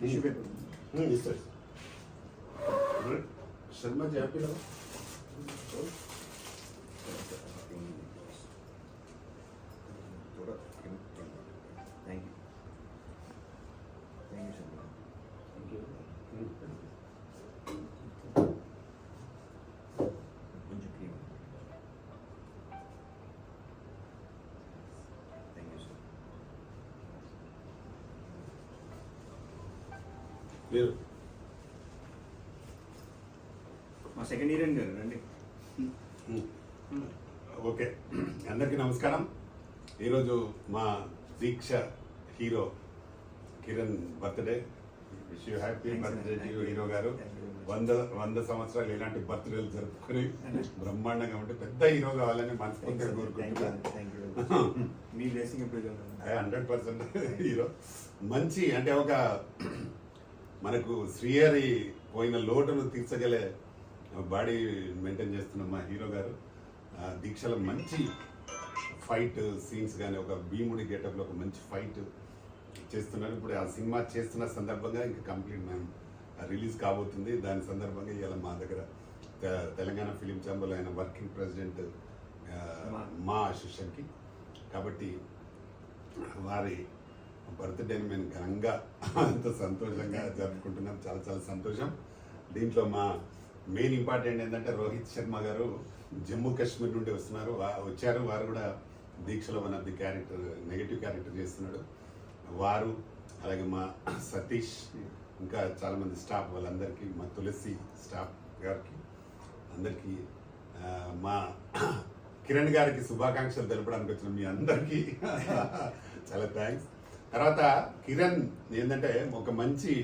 Tissue paper इस side Sharma ji आप लगाओ Thank you. Thank you, Shambhala. Thank you. మీరు. మా సెకండ్ ఇయర్ అండి రండి. ఓకే. అందరికీ నమస్కారం. ఈరోజు మా Deeksha hero Kiran birthday. Wish you happy birthday to. Hero గారు. వంద వంద సంవత్సరాలు ఇలాంటి బర్త్డేలు జరుపుకొని బ్రహ్మాండంగా ఉంటే పెద్ద హీరో కావాలని మనస్ఫూర్తిగా కోరుకుంటున్నాను. Hundred percent hero. మంచి అంటే ఒక మనకు శ్రీహరి పోయిన లోటును తీర్చగలే బాడీ మెయింటైన్ చేస్తున్న మా హీరో గారు. దీక్షలో మంచి ఫైట్ సీన్స్ కానీ ఒక భీముడి గెటప్లో ఒక మంచి ఫైట్ చేస్తున్నారు. ఇప్పుడు ఆ సినిమా చేస్తున్న సందర్భంగా ఇంకా కంప్లీట్ మేము రిలీజ్ కాబోతుంది. దాని సందర్భంగా ఇవాళ మా దగ్గర తెలంగాణ ఫిలిం ఛాంబర్లో ఆయన వర్కింగ్ ప్రెసిడెంట్ మా ఆశిషన్కి కాబట్టి వారి బర్త్డేని మేము ఘనంగా అంత సంతోషంగా జరుపుకుంటున్నాం. చాలా చాలా సంతోషం. దీంట్లో మా మెయిన్ ఇంపార్టెంట్ ఏంటంటే రోహిత్ శర్మ గారు జమ్మూ కాశ్మీర్ నుండి వస్తున్నారు. వచ్చారు. వారు కూడా దీక్షలో one of the character negative character చేస్తున్నాడు. వారు అలాగే మా సతీష్ ఇంకా చాలామంది స్టాఫ్ వాళ్ళందరికీ మా తులసి స్టాఫ్ గారికి అందరికీ మా కిరణ్ గారికి శుభాకాంక్షలు తెలపడానికి వచ్చిన మీ అందరికీ చాలా థ్యాంక్స్. తర్వాత కిరణ్ ఏంటంటే ఒక మంచి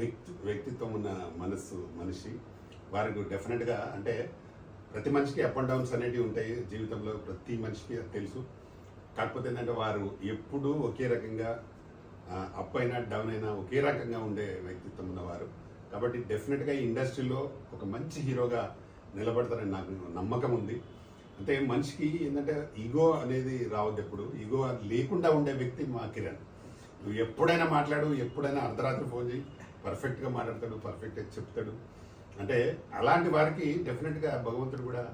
వ్యక్తి వ్యక్తిత్వం ఉన్న మనస్సు మనిషి. వారికి డెఫినెట్గా అంటే ప్రతి మనిషికి అప్ అండ్ డౌన్స్ అనేటివి ఉంటాయి జీవితంలో ప్రతి మనిషికి అది తెలుసు. కాకపోతే ఏంటంటే వారు ఎప్పుడూ ఒకే రకంగా అప్ అయినా డౌన్ అయినా ఒకే రకంగా ఉండే వ్యక్తిత్వం ఉన్నవారు. కాబట్టి డెఫినెట్గా ఈ ఇండస్ట్రీలో ఒక మంచి హీరోగా నిలబడతారని నాకు నమ్మకం ఉంది. అంటే మనిషికి ఏంటంటే ఈగో అనేది రావద్దు ఎప్పుడు. ఈగో లేకుండా ఉండే వ్యక్తి మా కిరణ్. నువ్వు ఎప్పుడైనా మాట్లాడు ఎప్పుడైనా అర్ధరాత్రి ఫోన్ చేయి పర్ఫెక్ట్గా మాట్లాడతాడు పర్ఫెక్ట్గా చెప్తాడు. అంటే అలాంటి వారికి డెఫినెట్గా భగవంతుడు కూడా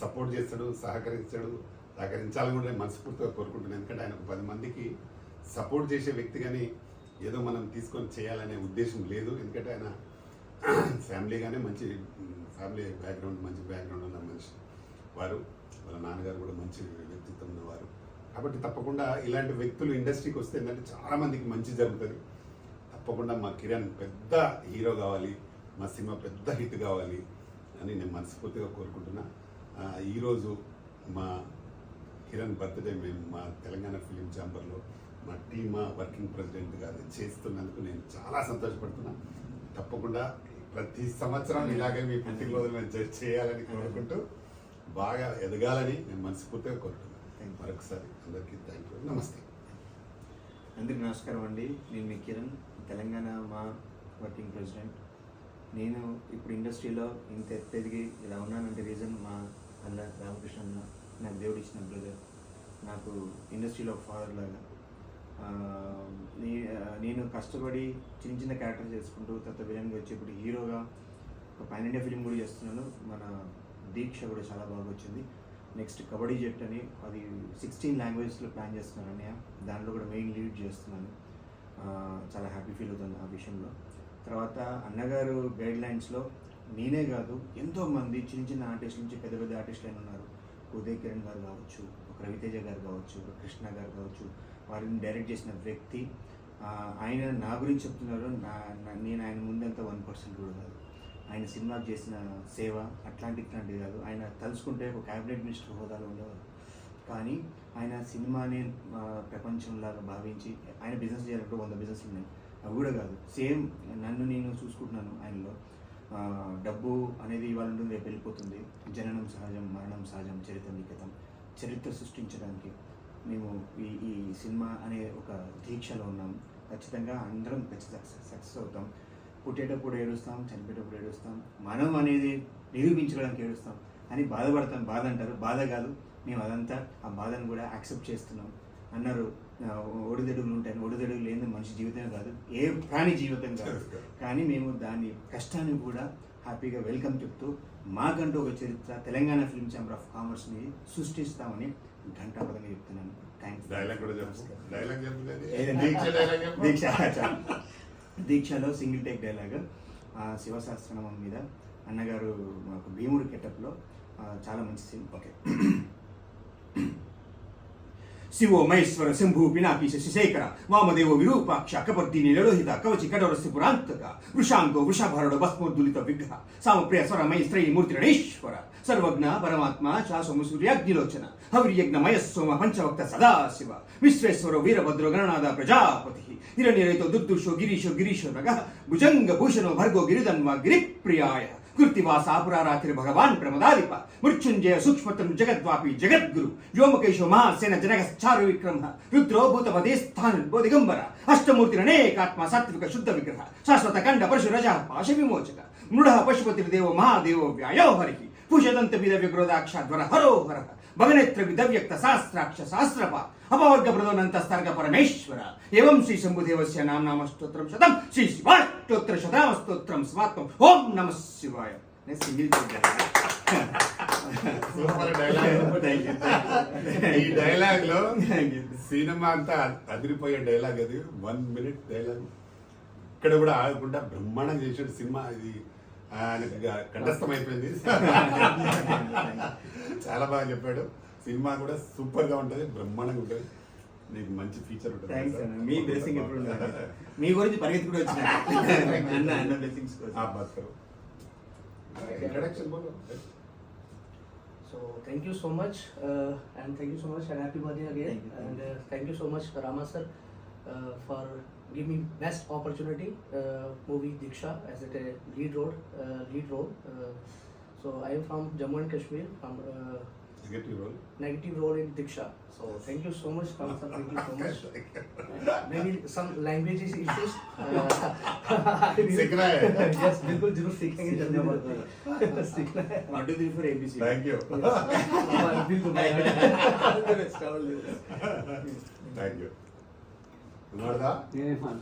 సపోర్ట్ చేస్తాడు సహకరిస్తాడు సహకరించాలని కూడా నేను మనస్ఫూర్తిగా కోరుకుంటున్నాను. ఎందుకంటే ఆయన పది మందికి సపోర్ట్ చేసే వ్యక్తి కానీ ఏదో మనం తీసుకొని చేయాలనే ఉద్దేశం లేదు. ఎందుకంటే ఆయన ఫ్యామిలీగానే మంచి ఫ్యామిలీ బ్యాక్గ్రౌండ్ మంచి బ్యాక్గ్రౌండ్ ఉన్న మనిషి. వారు వాళ్ళ నాన్నగారు కూడా మంచి వ్యక్తిత్వం ఉన్నవారు. కాబట్టి తప్పకుండా ఇలాంటి వ్యక్తులు ఇండస్ట్రీకి వస్తే ఏంటంటే చాలామందికి మంచి జరుగుతుంది. తప్పకుండా మా కిరణ్ పెద్ద హీరో కావాలి మా సినిమా పెద్ద హిట్ కావాలి అని నేను మనస్ఫూర్తిగా కోరుకుంటున్నా. ఈరోజు మా కిరణ్ బర్త్డే మేము మా తెలంగాణ ఫిలిం ఛాంబర్లో మా టీమ్ వర్కింగ్ ప్రెసిడెంట్గా చేస్తున్నందుకు నేను చాలా సంతోషపడుతున్నా. తప్పకుండా ప్రతి సంవత్సరం ఇలాగే మీ పుట్టినరోజు మేము చేయాలని కోరుకుంటూ బాగా ఎదగాలని నేను మనస్ఫూర్తిగా కోరుతున్నాను మరొకసారి అందరికీ థ్యాంక్ యూ నమస్తే. అందరికి నమస్కారం అండి. నేను మీ కిరణ్ తెలంగాణ మా వర్కింగ్ ప్రెసిడెంట్. నేను ఇప్పుడు ఇండస్ట్రీలో ఇంత ఎత్తెదిగి ఇలా ఉన్నానంటే రీజన్ మా అన్న రామకృష్ణ నాకు దేవుడు ఇచ్చిన బ్రదర్. నాకు ఇండస్ట్రీలో ఫాదర్ లాగా. నేను కష్టపడి చిన్న చిన్న క్యారెక్టర్ చేసుకుంటూ తర్వాత విలన్గా వచ్చి ఇప్పుడు హీరోగా ఒక పైన ఇండియా ఫిలిం కూడా చేస్తున్నాను. మన దీక్ష కూడా చాలా బాగా వచ్చింది. నెక్స్ట్ కబడ్డీ జట్ అని అది సిక్స్టీన్ లాంగ్వేజెస్లో ప్లాన్ చేస్తున్నాను అన్నయ్య. దాంట్లో కూడా మెయిన్ లీడ్ చేస్తున్నాను. చాలా హ్యాపీ ఫీల్ అవుతుంది ఆ విషయంలో. తర్వాత అన్నగారు గైడ్ లైన్స్లో నేనే కాదు ఎంతోమంది చిన్న చిన్న ఆర్టిస్ట్ నుంచి పెద్ద పెద్ద ఆర్టిస్టులు అయిన ఉన్నారు. ఉదయ్ కిరణ్ గారు కావచ్చు ఒక రవితేజ గారు కావచ్చు ఒక కృష్ణ గారు కావచ్చు వారిని డైరెక్ట్ చేసిన వ్యక్తి. ఆయన నా గురించి చెప్తున్నారు. నా నా- నేను ఆయన ముందంతా వన్ పర్సెంట్ కూడా కాదు. ఆయన సినిమాకి చేసిన సేవ అట్లాంటి ఇట్లాంటివి కాదు. ఆయన తలుచుకుంటే ఒక క్యాబినెట్ మినిస్టర్ హోదాలో ఉండేవారు. కానీ ఆయన సినిమాని ప్రపంచంలాగా భావించి ఆయన బిజినెస్ చేయాలంటే వంద బిజినెస్ ఉన్నాయి. అవి కూడా కాదు. సేమ్ నన్ను నేను చూసుకుంటున్నాను ఆయనలో. డబ్బు అనేది ఇవాళ ఉంటుంది రేపు వెళ్ళిపోతుంది. జననం సహజం మరణం సహజం చరిత్ర లిఖితం. చరిత్ర సృష్టించడానికి మేము ఈ ఈ సినిమా అనే ఒక దీక్షలో ఉన్నాం. ఖచ్చితంగా అందరం ఖచ్చితంగా సక్సెస్ అవుతాం. పుట్టేటప్పుడు ఏడుస్తాం చనిపోయేటప్పుడు ఏడుస్తాం మనం అనేది నిరూపించుకోవడానికి ఏడుస్తాం అని బాధపడతాం బాధ అంటారు బాధ కాదు మేము అదంతా ఆ బాధను కూడా యాక్సెప్ట్ చేస్తున్నాం. అన్నారు ఒడిదడుగులు ఉంటాయి ఒడిదడుగులు లేని మనిషి జీవితమే కాదు ఏ ప్రాణి జీవితం కాదు. కానీ మేము దాని కష్టాన్ని కూడా హ్యాపీగా వెల్కమ్ చెప్తూ మాకంటూ ఒక చరిత్ర తెలంగాణ ఫిల్మ్ ఛాంబర్ ఆఫ్ కామర్స్ని సృష్టిస్తామని ఘంటాపదంగా చెప్తున్నాను. థ్యాంక్స్ డైలాగ్ కూడా డైలాగ్ దీక్ష దీక్షలో సింగిల్ టేక్ డైలాగ్ శివశాస్త్రనామం మీద. అన్నగారు మాకు భీముడు కెటప్లో చాలా మంచి సీన్ ఓకే శివో మహేశ్వర శంభు పినాకీశ శిశేఖర వామదేవ విరూపాక్ష కపర్ది నిలోహిత కవచి కడోర పురాంతక వృషాంగో వృషభరుడు భస్మోద్దులిత విగ్రహ సామప్రియ స్వర మైత్రై మూర్తి రణేశ్వర సర్వజ్ఞ పరమాత్మ శాసము సూర్యాగ్నిలోచన హవిర్యజ్ఞ మయస్సోమ పంచవక్త సదాశివ విశ్వేశ్వర వీరభద్ర గణనాథ ప్రజాపతి. హిరణ్యరేతో దుర్దుషో గిరీశో గిరీశో నగ భుజంగ భూషణో భర్గో గిరిధన్వ గిరిప్రియాయ కృత్తివాస పురారాత్రి భగవాన్ ప్రమదాధిప మృత్యుంజయ సూక్ష్మతం జగద్వాపి జగద్గురు వ్యోమకేశో మహాసేన జనక చారు విక్రమ రుద్రో భూతపదే స్థాన్ దిగంబర అష్టమూర్తి అనేకాత్మ సాత్విక శుద్ధ విగ్రహ శాశ్వత కండ పరశు రజ పాశ విమోచక మృడ పశుపతి దేవ మహాదేవో వ్యాయో హరి పూషదంత విద విగ్రోదాక్షాధ్వర హరో హర భగనేత్ర విదవ్యక్త శాస్త్రాక్ష శాస్త్రప అపవర్గ ప్రదోనంత స్తర్గ పరమేశ్వర ఏవం శ్రీ శంభుదేవస్య నామ స్తోత్రం శతం శ్రీ శివాష్టోత్తర శతామ స్తోత్రం స్వాత్మం. ఓం నమ శివాయ. నేను సింగిల్ ఈ డైలాగ్లో సినిమా అంతా అదిరిపోయే డైలాగ్ అది. One minute dialogue. ఇక్కడ కూడా ఆగకుండా బ్రహ్మాండంగా చేసాడు సినిమా ఇది. కంఠస్థం అయిపోయింది చాలా బాగా చెప్పాడు. సినిమా కూడా సూపర్ గా ఉంటది బ్రహ్మాండంగా ఉంటది నీకు మంచి ఫీచర్ ఉంటుంది థ్యాంక్స్ అన్న మీ బ్లెస్సింగ్ ఎప్పుడు ఉండాలి మీ గురించి పరిగెత్తి కూడా వచ్చిన అన్న అన్న బ్లెస్సింగ్స్ ఆ బాత్ కరో ఇంట్రడక్షన్ బోలో So thank you so much, uh, and thank you so much, and happy birthday again. Thank you, thank and uh, thank you so much, Rama sir, uh, for giving me best opportunity. Uh, movie Diksha as a lead role. Uh, lead role. Uh, so I am from Jammu and Kashmir. From uh, negative role? Negative role in Diksha. So thank you so much, Kamsa. Thank you so much. Maybe some language issues. sikhna hai Yes, बिल्कुल ज़रूर सीखेंगे धन्यवाद. सीखना है. What do you do for ABC? Thank you. बिल्कुल. All the Thank you. तुम्हारा? ये हाँ.